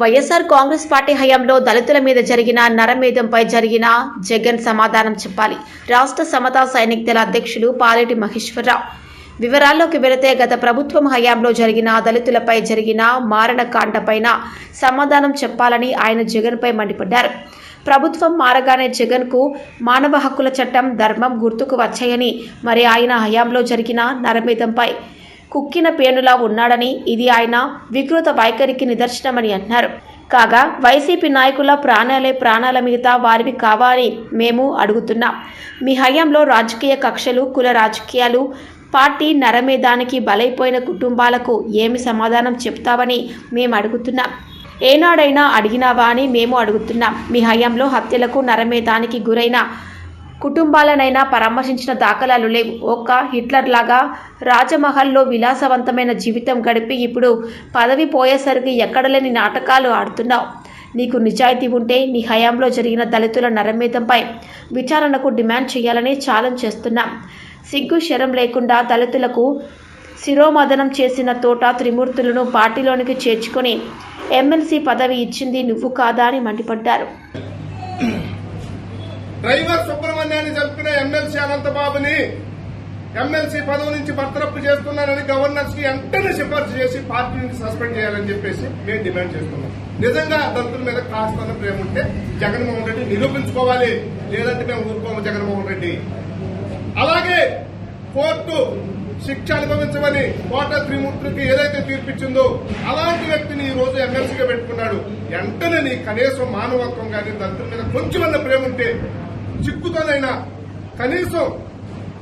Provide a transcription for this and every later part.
YSR Congress party హయాంలో దళితుల మీద జరిగిన నరమేధంపై జరిగిన జగన్ సమాధానం చెప్పాలి. రాష్ట్ర సమతా సైనిక దళ అధ్యక్షులు పాలేటి మహేశ్వరరావు. వివరాల్లోకి వెళితే గత ప్రభుత్వం హయాంలో జరిగిన దళితులపై జరిగిన మారణకాండపైన సమాధానం చెప్పాలని ఆయన జగన్పై మండిపడ్డారు. ప్రభుత్వం మారగానే జగన్కు మానవ హక్కుల చట్టం ధర్మం గుర్తుకు వచ్చాయని మరి ఆయన హయాంలో జరిగిన నరమేధంపై కుక్కిన పేనులా ఉన్నాడని ఇది ఆయన వికృత వైఖరికి నిదర్శనమని అన్నారు. కాగా వైసీపీ నాయకుల ప్రాణాలే ప్రాణాల మిగతా వారివి కావాలని మేము అడుగుతున్నాం. మీ హయాంలో రాజకీయ కక్షలు కుల రాజకీయాలు పార్టీ నరమేధానికి బలైపోయిన కుటుంబాలకు ఏమి సమాధానం చెప్తావని మేము అడుగుతున్నాం. ఏనాడైనా అడిగినావా అని మేము అడుగుతున్నాం. మీ హయాంలో హత్యలకు నరమేధానికి గురైన కుటుంబాలనైనా పరామర్శించిన దాఖలాలు లేవు. ఒక్క హిట్లర్ లాగా రాజమహల్లో విలాసవంతమైన జీవితం గడిపి ఇప్పుడు పదవి పోయేసరికి ఎక్కడలేని నాటకాలు ఆడుతున్నావు. నీకు నిజాయితీ ఉంటే నీ హయాంలో జరిగిన దళితుల నరమేధంపై విచారణకు డిమాండ్ చేయాలని ఛాలెంజ్ చేస్తున్నాం. సిగ్గు శరం లేకుండా దళితులకు శిరోమదనం చేసిన తోట త్రిమూర్తులను పార్టీలోనికి చేర్చుకొని ఎమ్మెల్సీ పదవి ఇచ్చింది నువ్వు కాదా అని మండిపడ్డారు. డ్రైవర్ సుబ్రహ్మణ్యాన్ని చంపిన ఎమ్మెల్సీ అనంతబాబుని ఎమ్మెల్సీ పదవి నుంచి బర్తరఫ్ చేస్తున్నారని గవర్నర్స్కి వెంటనే సిఫార్సు చేసి పార్టీ నుంచి సస్పెండ్ చేయాలని చెప్పేసి మేము డిమాండ్ చేస్తున్నాం. నిజంగా దళితుల మీద కాస్త ప్రేమ ఉంటే జగన్మోహన్ రెడ్డి నిరూపించుకోవాలి లేదంటే మేము ఊరుకోము జగన్మోహన్ రెడ్డి. అలాగే కోర్టు శిక్ష అనుభవించమని కోట త్రిమూర్తులకి ఏదైతే తీర్పిచ్చిందో అలాంటి వ్యక్తిని ఈ రోజు ఎమ్మెల్సీగా పెట్టుకున్నాడు. వెంటనే కనీసం మానవత్వం కానీ దళితుల మీద కొంచెమన్న ప్రేమ ఉంటే చిక్కుతోనైనా కనీసం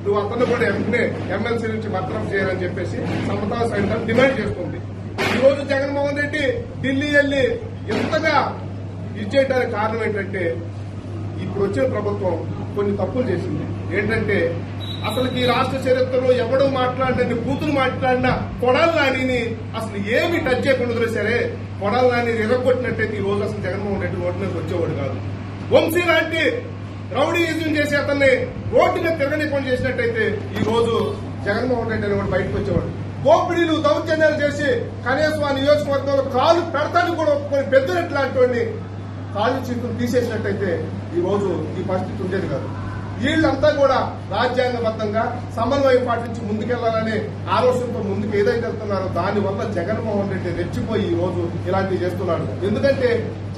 నువ్వు అతను కూడా వెంటనే ఎమ్మెల్సీ నుంచి భద్రం చేయాలని చెప్పేసి సమతా సైతం డిమాండ్ చేస్తుంది. ఈ రోజు జగన్మోహన్ రెడ్డి ఢిల్లీ వెళ్ళి ఎంతగా ఇచ్చేయడానికి కారణం ఏంటంటే ఇప్పుడు వచ్చిన ప్రభుత్వం కొన్ని తప్పులు చేసింది. ఏంటంటే అసలు ఈ రాష్ట్ర చరిత్రలో ఎవడు మాట్లాడిన కూతురు మాట్లాడినా కొడాలి నానిని అసలు ఏమి టచ్ చేయకుండా సరే కొడాలి నాని ఎరగొట్టినట్టయితే ఈ రోజు అసలు జగన్మోహన్ రెడ్డి రోడ్డు మీద వచ్చేవాడు కాదు. వంశీ లాంటి రౌడీయిజం చేసి అతన్ని రోడ్డు మీద తిరగనికుండా చేసినట్టయితే ఈ రోజు జగన్మోహన్ రెడ్డి అనేవాడు బయటకు వచ్చేవాడు. గోపిడీలు దౌర్జన్యాలు చేసి కనీసం ఆ నియోజకవర్గంలో కాలు పెడతాను కూడా ఒప్పుకొని పెద్దలు లాంటి కాలు చేతులు తీసేసినట్టయితే ఈ రోజు ఈ పరిస్థితి ఉండేది కాదు. వీళ్ళంతా కూడా రాజ్యాంగబద్ధంగా సమన్వయం పాటించి ముందుకెళ్ళాలనే ఆలోచనతో ముందుకు ఏదైతే వెళ్తున్నారో దానివల్ల జగన్మోహన్ రెడ్డి రెచ్చిపోయి ఈ రోజు ఇలాంటివి చేస్తున్నాడు. ఎందుకంటే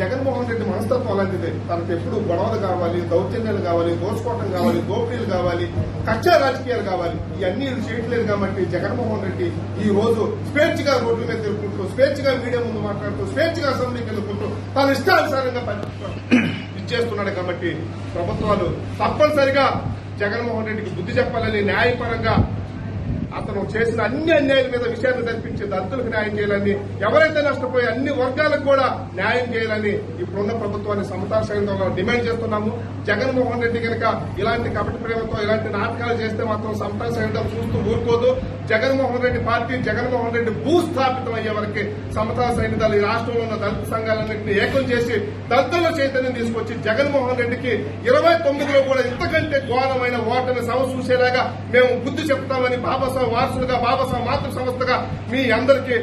జగన్మోహన్ రెడ్డి మనస్తత్వం అలాంటిదే. తనకు ఎప్పుడు గొడవలు కావాలి దౌర్జన్యాలు కావాలి దోచుకోవటం కావాలి దోపిడీలు కావాలి కచ్చా రాజకీయాలు కావాలి. ఇవన్నీ చేయట్లేదు కాబట్టి జగన్మోహన్ రెడ్డి ఈ రోజు స్వేచ్ఛగా రోడ్ల మీద తిరుగుకుంటూ స్వేచ్ఛగా మీడియా ముందు మాట్లాడుతూ స్వేచ్ఛగా అసెంబ్లీకి వెళ్ళుకుంటూ తన ఇష్టానుసారంగా పని- ఇచ్చేస్తున్నాడు కాబట్టి ప్రభుత్వాలు తప్పనిసరిగా జగన్మోహన్ రెడ్డికి బుద్ధి చెప్పాలని న్యాయపరంగా అతను చేసిన అన్ని అన్యాయాల మీద విషయాన్ని జరిపించి దళితులకు న్యాయం చేయాలని ఎవరైతే నష్టపోయి అన్ని వర్గాలకు కూడా న్యాయం చేయాలని ఇప్పుడున్న ప్రభుత్వాన్ని సమతా డిమాండ్ చేస్తున్నాము. జగన్మోహన్ రెడ్డి కనుక ఇలాంటి కపట ప్రేమతో ఇలాంటి నాటకాలు చేస్తే మాత్రం సమతా చూస్తూ ఊరుకోదు. జగన్మోహన్ రెడ్డి పార్టీ జగన్మోహన్ రెడ్డి భూస్థాపితం అయ్యే వరకు సమతా సైనికాలు ఈ రాష్ట్రంలో ఉన్న దళిత సంఘాలన్నింటినీ ఏకం చేసి దళితుల చైతన్యం తీసుకొచ్చి జగన్మోహన్ రెడ్డికి ఇరవై తొమ్మిదిలో కూడా ఇంతకంటే ఘోరమైన ఓటమి సమసూసేలాగా మేము బుద్ధి చెప్తామని బాబాసాహెబ్ వారసులుగా బాబాసాహెబ్ మాతృ సంస్థగా మీ అందరికీ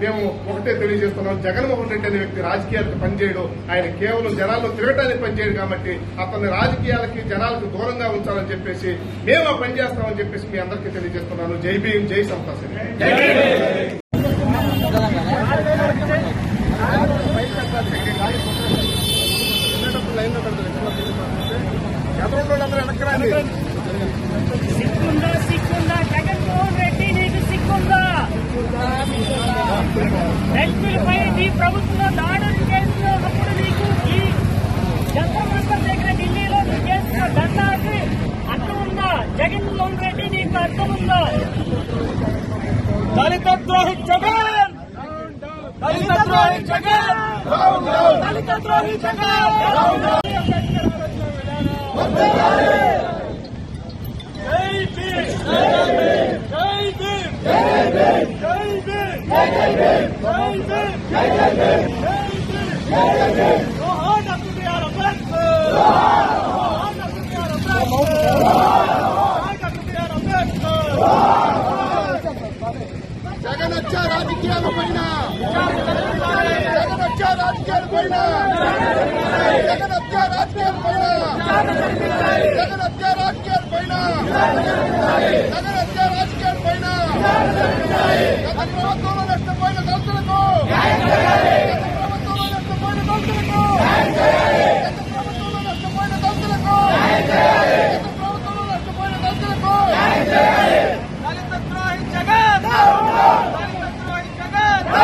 మేము ఒకటే తెలియజేస్తున్నాం. జగన్మోహన్ రెడ్డి అనే వ్యక్తి రాజకీయాలకు పనిచేయడం. ఆయన కేవలం జనాల్లో తిరగటానికి పనిచేయడు కాబట్టి అతన్ని రాజకీయాలకి జనాలకు దూరంగా ఉంచాలని చెప్పేసి మేము పనిచేస్తామని చెప్పేసి మీ అందరికీ తెలియజేస్తున్నాను. జై భీం జై సంతాసి సిక్కుందా సిక్కుందా జగన్మోహన్ రెడ్డి నీకు సిక్కుందా వ్యక్తులపై నీ ప్రభుత్వం దాడులు చేస్తున్నప్పుడు నీకు ఈ జంతమంతర్ దగ్గర ఢిల్లీలో నువ్వు చేస్తున్న దండాకి అర్థం ఉందా జగన్మోహన్ రెడ్డి నీకు అర్థం ఉందా దళిత ద్రోహి జగన్ దళిత ద్రోహి జగన్ దళిత ద్రోహి జగన్ జై భీమ్ జై భీమ్ జై భీమ్ జై భీమ్ జై భీమ్ జై భీమ్ జై భీమ్ జై భీమ్ జగనచ్చ రాజకీయాల పైన జగనచ్చ రాజకీయాల పైన జగనచ్చ రాజకీయాల పైన జగనచ్చ రాజకీయాల పైన జగనచ్చ రాజకీయాల పైన గత ప్రభుత్వంలో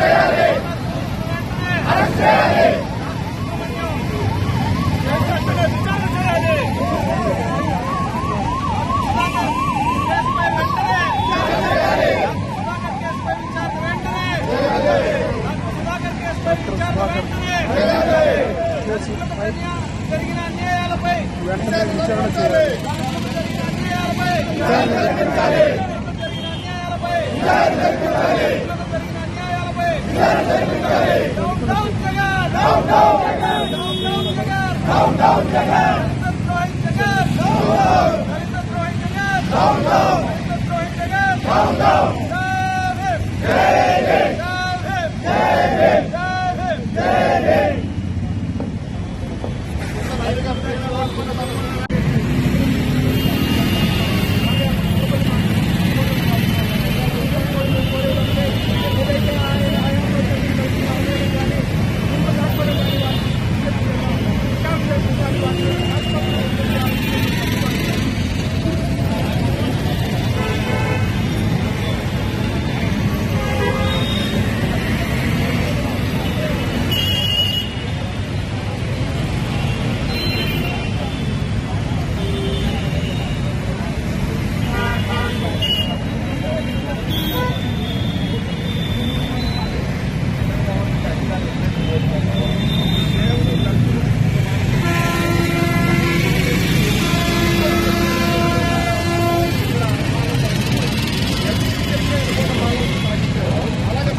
చేయాలి అరెస్ట్ చేయాలి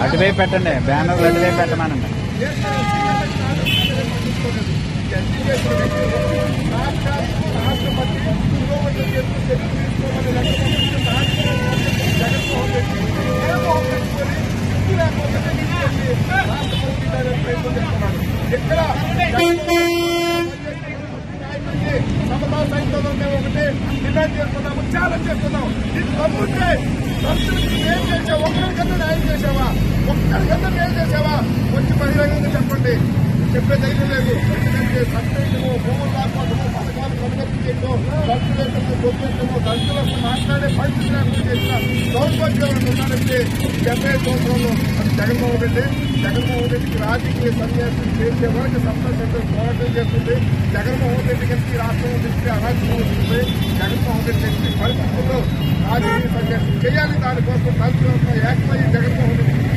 అటువైపు పెట్టండి. బ్యానర్లు అటువైపు పెట్టమనండి. ఎక్కడ సమతా సైతంలో మేము ఒకటి డిమాండ్ చేస్తున్నాము ఛాలెంజ్ చేస్తున్నాం ఇది దళితులకి ఏం చేసావు ఒక్కరికన్నా న్యాయం చేసావా ఒక్కరికన్నా న్యాయం చేసావా వచ్చి బహిరంగంగా చెప్పండి చెప్పే ధైర్యం లేదు ఎందుకంటే సత్యము భూములు రాకపోవడము పథకాలు కనుగొని చేయడం దళితులకు గొప్పము దళితులకు మాట్లాడే పరిస్థితి లేకుండా చేసిన దౌర్భాగ్యం ఉన్నారంటే డెబ్బై సంవత్సరంలో జగన్మోహన్ రెడ్డి జగన్మోహన్ రెడ్డికి రాజకీయ సన్యాసం చేసే వరకు సత్తా పోరాటం చేస్తుంది జగన్మోహన్ రెడ్డి గారికి రాష్ట్రం నుంచి అరాజకం వస్తుంది జగన్మోహన్ రెడ్డి పరిస్థితుల్లో అది చేయాలి దానికోసం దళితులకు ఏకమై Jaganmohan Reddy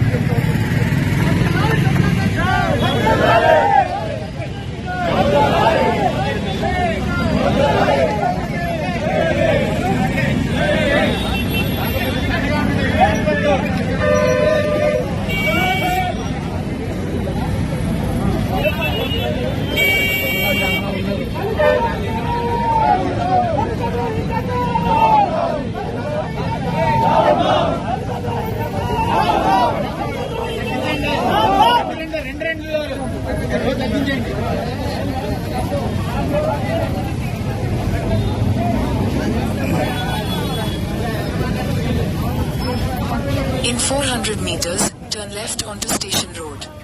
In 400 meters, turn left onto Station Road.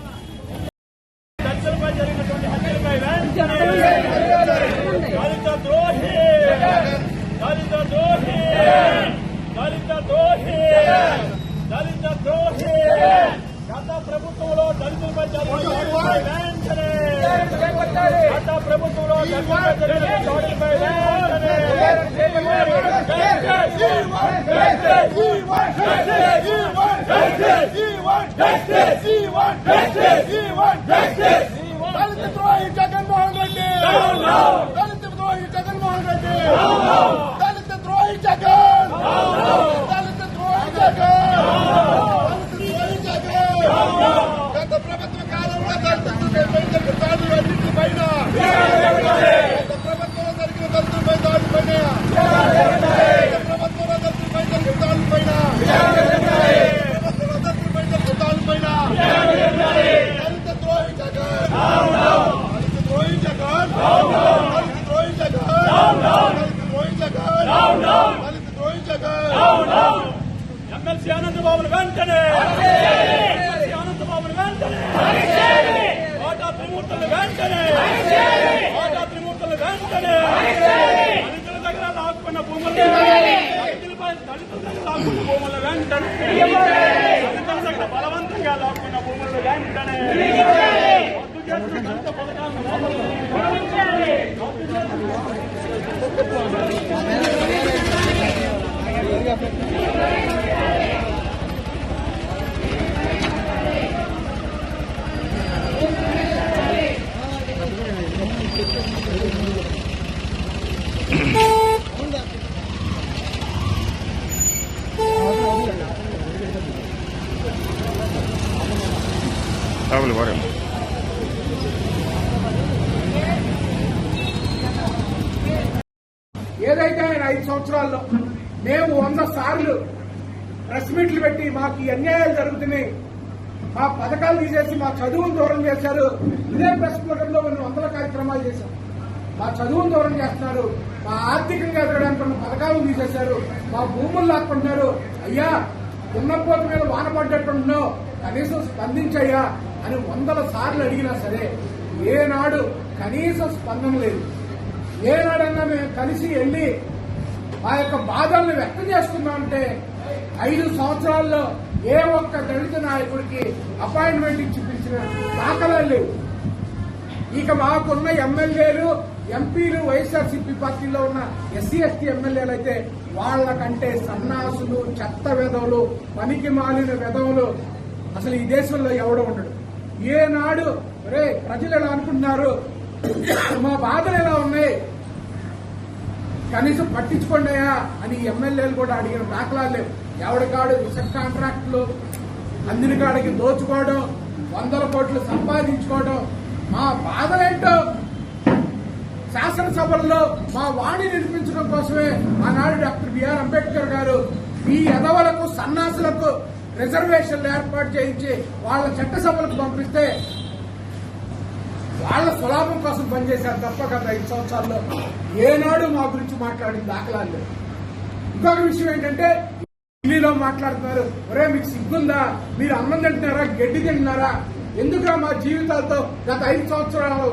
వెంటనే Gracias. సంవత్సరాల్లో మేము వంద సార్లు ప్రెస్ మీట్లు పెట్టి మాకు ఈ అన్యాయాలు జరుగుతున్నాయి. మా పథకాలు తీసేసి మా చదువును దూరం చేశారు. ఇదే ప్రెస్ క్లబ్లో మేము వందల కార్యక్రమాలు చేశాం. మా చదువును దూరం చేస్తున్నారు. మా ఆర్థికంగా ఎదగడానికి ఉన్న పథకాలు తీసేశారు. మా భూములు లాక్కుంటున్నారు. అయ్యా ఉన్నపోత మీద వాన పడ్డట్టున్నావు. కనీసం స్పందించయ్యా అని వందల సార్లు అడిగినా సరే ఏనాడు కనీసం స్పందన లేదు. ఏనాడన్నా మేము కలిసి వెళ్ళి ఆ యొక్క బాధల్ని వ్యక్తం చేస్తున్నామంటే ఐదు సంవత్సరాల్లో ఏ ఒక్క దళిత నాయకుడికి అపాయింట్మెంట్ ఇచ్చి దాఖలాలు లేవు. ఇక మాకున్న ఎమ్మెల్యేలు ఎంపీలు వైఎస్ఆర్సీపీ పార్టీలో ఉన్న ఎస్సీ ఎస్టీ ఎమ్మెల్యేలు అయితే వాళ్ళకంటే సన్నాసులు చెత్త వెధవులు పనికి మాలిన వెధవులు అసలు ఈ దేశంలో ఎవడు ఉండడు. ఏనాడు రే ప్రజలు ఎలా అనుకుంటున్నారు? మా బాధలు ఎలా ఉన్నాయి? కనీసం పట్టించుకోండియా అని ఎమ్మెల్యేలు కూడా అడిగిన దాఖలాలు లేవు. ఎవడికాడు ఇసుక కాంట్రాక్టులు అందిన కాడికి దోచుకోవడం వందల కోట్లు సంపాదించుకోవడం మా బాధలేంటో శాసనసభల్లో మా వాణి నిర్మించడం కోసమే ఆనాడు డాక్టర్ బిఆర్ అంబేద్కర్ గారు ఈ ఎదవలకు సన్నాసులకు రిజర్వేషన్లు ఏర్పాటు చేయించి వాళ్ళ చట్టసభలకు పంపిస్తే వాళ్ళ స్వలాభం కోసం పనిచేశారు తప్ప గత ఐదు సంవత్సరాల్లో ఏనాడు మా గురించి మాట్లాడిన దాఖలాలు లేదు ఇంకొక విషయం ఏంటంటే ఢిల్లీలో మాట్లాడుతున్నారు ఒరే మీకు సిగ్గుందా? మీరు అన్నం తింటున్నారా? గడ్డి తింటున్నారా? ఎందుకురా మా జీవితాలతో గత ఐదు సంవత్సరాలు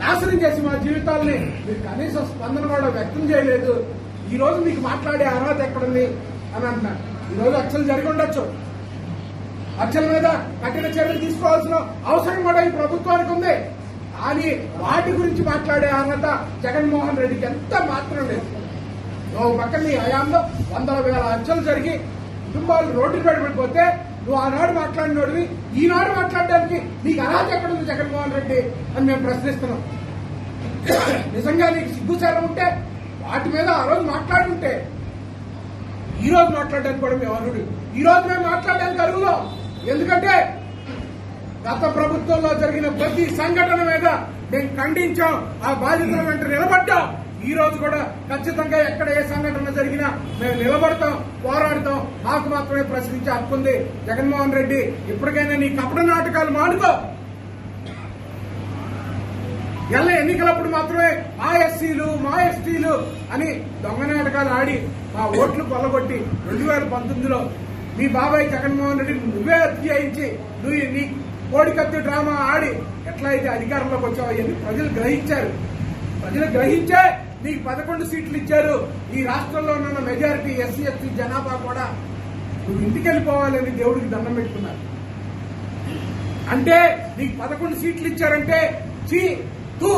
నాశనం చేసి మా జీవితాల్ని మీరు కనీసం స్పందన కూడా వ్యక్తం చేయలేదు? ఈ రోజు మీకు మాట్లాడే అర్హత ఎక్కడుంది? అని అంటున్నారు. ఈ రోజు అచ్చలు జరిగి ఉండొచ్చు. అచ్చల మీద కఠిన చర్యలు తీసుకోవాల్సిన అవసరం కూడా ఈ ప్రభుత్వానికి ఉంది. అని వాటి గురించి మాట్లాడే అర్హత జగన్మోహన్ రెడ్డికి ఎంత మాత్రం లేదు. నువ్వు పక్కన నీ హయాంలో వందల వేల హత్యలు జరిగి కుటుంబాలు రోడ్డు పడిపోతే నువ్వు ఆనాడు మాట్లాడినోడివి ఈనాడు మాట్లాడడానికి నీకు అర్హత ఎక్కడ ఉంది జగన్మోహన్ రెడ్డి అని మేము ప్రశ్నిస్తున్నాం. నిజంగా నీకు సిగ్గుచారం ఉంటే వాటి మీద ఆ రోజు మాట్లాడుంటే ఈ రోజు మాట్లాడడానికి కూడా మేము అర్హుడు ఈ రోజు మేము మాట్లాడడానికి అర్హులు. ఎందుకంటే గత ప్రభుత్వంలో జరిగిన ప్రతి సంఘటన మీద మేము ఖండించాం. ఆ బాధితుల వెంట నిలబడ్డాం. ఈ రోజు కూడా ఖచ్చితంగా ఎక్కడ ఏ సంఘటన జరిగినా మేము నిలబడతాం పోరాడతాం. మాకు మాత్రమే ప్రశ్నించే హక్కు ఉంది. జగన్మోహన్ రెడ్డి ఇప్పటికైనా నీ కపట నాటకాలు మానుకో. ఎల్ల ఎన్నికలప్పుడు మాత్రమే మా ఎస్సీలు మా ఎస్టీలు అని దొంగ నాటకాలు ఆడి మా ఓట్లు కొల్లగొట్టి రెండు వేల పంతొమ్మిదిలో మీ బాబాయ్ జగన్మోహన్ రెడ్డి నువ్వే అధ్యయించి నువ్వు నీ కోడికత్తి డ్రామా ఆడి ఎట్లా అయితే అధికారంలోకి వచ్చావు అని ప్రజలు గ్రహించారు. ప్రజలు గ్రహించే నీకు పదకొండు సీట్లు ఇచ్చారు. ఈ రాష్ట్రంలో ఉన్న మెజారిటీ ఎస్సీ ఎస్టీ జనాభా కూడా నువ్వు ఇంటికి వెళ్ళిపోవాలని దేవుడికి దండం పెట్టుకున్నారు. అంటే నీకు పదకొండు సీట్లు ఇచ్చారంటే చీ తూ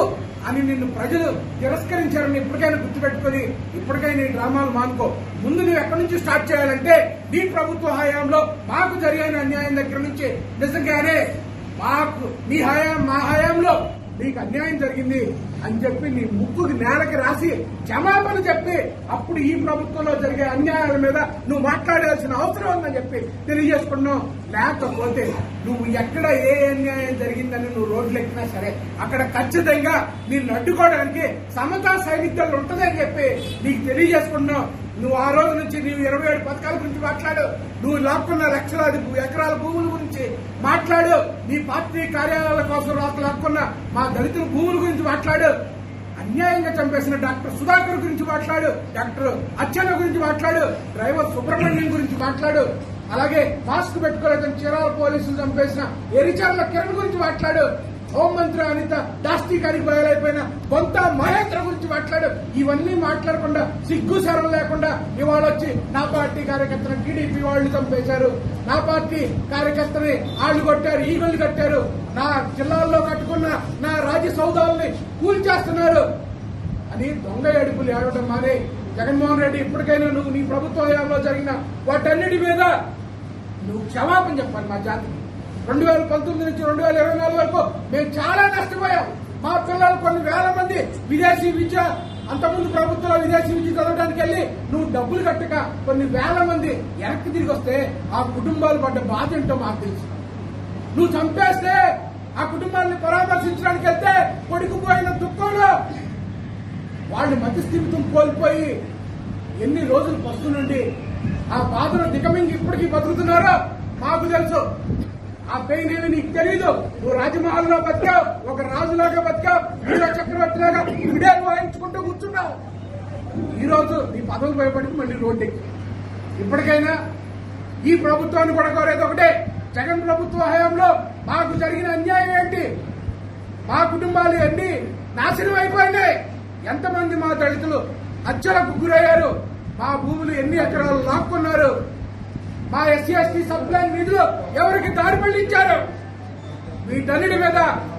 అని నిన్ను ప్రజలు తిరస్కరించారని ఇప్పటికైనా గుర్తుపెట్టుకొని ఇప్పటికైనా ఈ డ్రామాలు మానుకో. ముందు నువ్వు ఎక్కడి నుంచి స్టార్ట్ చేయాలంటే నీ ప్రభుత్వ హయాంలో మాకు జరిగిన అన్యాయం దగ్గర నుంచి నిజంగానే మాకు మీ హయాం మా హయాంలో మీకు అన్యాయం జరిగింది. అని చెప్పి నీ ముక్కుకి నేలకి రాసి క్షమాపణ చెప్పి అప్పుడు ఈ ప్రభుత్వంలో జరిగే అన్యాయాల మీద నువ్వు మాట్లాడాల్సిన అవసరం ఉందని చెప్పి తెలియజేసుకున్నావు. లేకపోతే నువ్వు ఎక్కడ ఏ అన్యాయం జరిగిందని నువ్వు రోడ్లు ఎక్కినా సరే అక్కడ ఖచ్చితంగా నిన్ను అడ్డుకోవడానికి సమతా సైనికులు ఉంటుందని చెప్పి నీకు తెలియజేసుకున్నావు. నువ్వు ఆ రోజు నుంచి నీవు ఇరవై ఏడు పథకాల గురించి మాట్లాడు నువ్వు లాక్కున్న లక్షలాది ఎకరాల భూముల గురించి మాట్లాడు నీ పార్టీ కార్యాలయాల కోసం రాక లాక్కున్న మా దళితుల భూముల గురించి మాట్లాడు అన్యాయంగా చంపేసిన డాక్టర్ సుధాకర్ గురించి మాట్లాడు. డాక్టర్ అచ్చన్న గురించి మాట్లాడు. డ్రైవర్ సుబ్రహ్మణ్యం గురించి మాట్లాడు. అలాగే మాస్క్ పెట్టుకోలేదని చీరాల పోలీసులు చంపేసిన ఎరిచర్ల కిరణ్ గురించి మాట్లాడు. హోంమంత్రి అనిత దాష్టీకానికి బయలైపోయిన కొంత మహేంద్ర గురించి మాట్లాడు. ఇవన్నీ మాట్లాడకుండా సిగ్గు సరం లేకుండా ఇవాళ వచ్చి నా పార్టీ కార్యకర్తను టీడీపీ వాళ్ళు చంపేశారు. నా పార్టీ కార్యకర్తని ఆళ్ళు కొట్టారు ఈగలు కట్టారు. నా జిల్లాల్లో కట్టుకున్న నా రాజ్య సౌదాలని కూల్చేస్తున్నారు. అని దొంగ ఏడుపులు ఏడవడం మానే. జగన్మోహన్ రెడ్డి ఇప్పటికైనా నువ్వు నీ ప్రభుత్వ హయాంలో జరిగిన వాటన్నిటి మీద నువ్వు క్షమాపణ చెప్పాలి మా జాతికి. రెండు వేల పంతొమ్మిది నుంచి రెండు వేల ఇరవై నాలుగు వరకు మేము చాలా నష్టపోయాం. మా పిల్లలు కొన్ని వేల మంది విదేశీ విద్య అంతకుముందు ప్రభుత్వంలో విదేశీ విద్య చదవడానికి వెళ్ళి నువ్వు డబ్బులు కట్టక కొన్ని వేల మంది వెనక్కి తిరిగి వస్తే ఆ కుటుంబాలు పడ్డ బాధ ఏంటో మాకు తెలుసు. నువ్వు చంపేస్తే ఆ కుటుంబాన్ని పరామర్శించడానికి వెళ్తే కొడుకుపోయిన దుఃఖంలో వాళ్ళు మధ్యస్థిమితం కోల్పోయి ఎన్ని రోజులు పస్తు నుండి ఆ బాధను దిగమింగి ఇప్పటికీ బతుకుతున్నారో మాకు తెలుసు. ఆ పెయిన్ ఏమి నీకు తెలియదు నువ్వు రాజమహల్లో బతికావు ఒక రాజులాగా బతికావు వీర చక్రవర్తిలాగా విడేలు వాయించుకుంటూ కూర్చున్నావు. ఈ రోజు నీ పదవులు భయపడి మళ్ళీ రోడ్డు ఎక్కి ఇప్పటికైనా ఈ ప్రభుత్వాన్ని కూడా కోరేది ఒకటే. జగన్ ప్రభుత్వ హయాంలో మాకు జరిగిన అన్యాయం ఏంటి? మా కుటుంబాలు అన్ని నాశనం అయిపోయినాయి? ఎంతమంది మా దళితులు హత్యలకు గురయ్యారు? మా భూములు ఎన్ని ఎకరాలు లాక్కున్నారు? మా ఎస్సీ ఎస్టీ సబ్ప్లాన్ నిధులు ఎవరికి దారి మళ్ళించారు? వీటన్నిటి మీద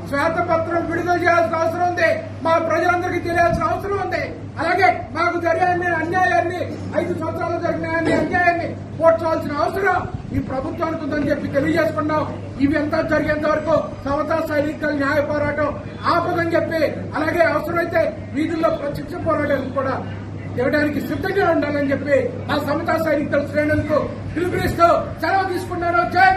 శ్వేతపత్రం విడుదల చేయాల్సిన అవసరం ఉంది. మా ప్రజలందరికీ తెలియాల్సిన అవసరం ఉంది. అలాగే మాకు జరిగిన అన్యాయాన్ని ఐదు సంవత్సరాలు జరిగిన అన్యాయాన్ని పోడ్చాల్సిన అవసరం ఈ ప్రభుత్వానికి ఉందని చెప్పి తెలియజేసుకున్నాం. ఇవంతా జరిగేంత వరకు సమతా సైనికుల న్యాయ పోరాటం ఆపదని చెప్పి అలాగే అవసరమైతే వీధుల్లో ప్రత్యక్ష పోరాటానికి కూడా ఇవ్వడానికి సిద్ధంగా ఉండాలని చెప్పి ఆ సమతా సైనికుల శ్రేణులకు పిలుపునిస్తూ సెలవు తీసుకున్నారు జై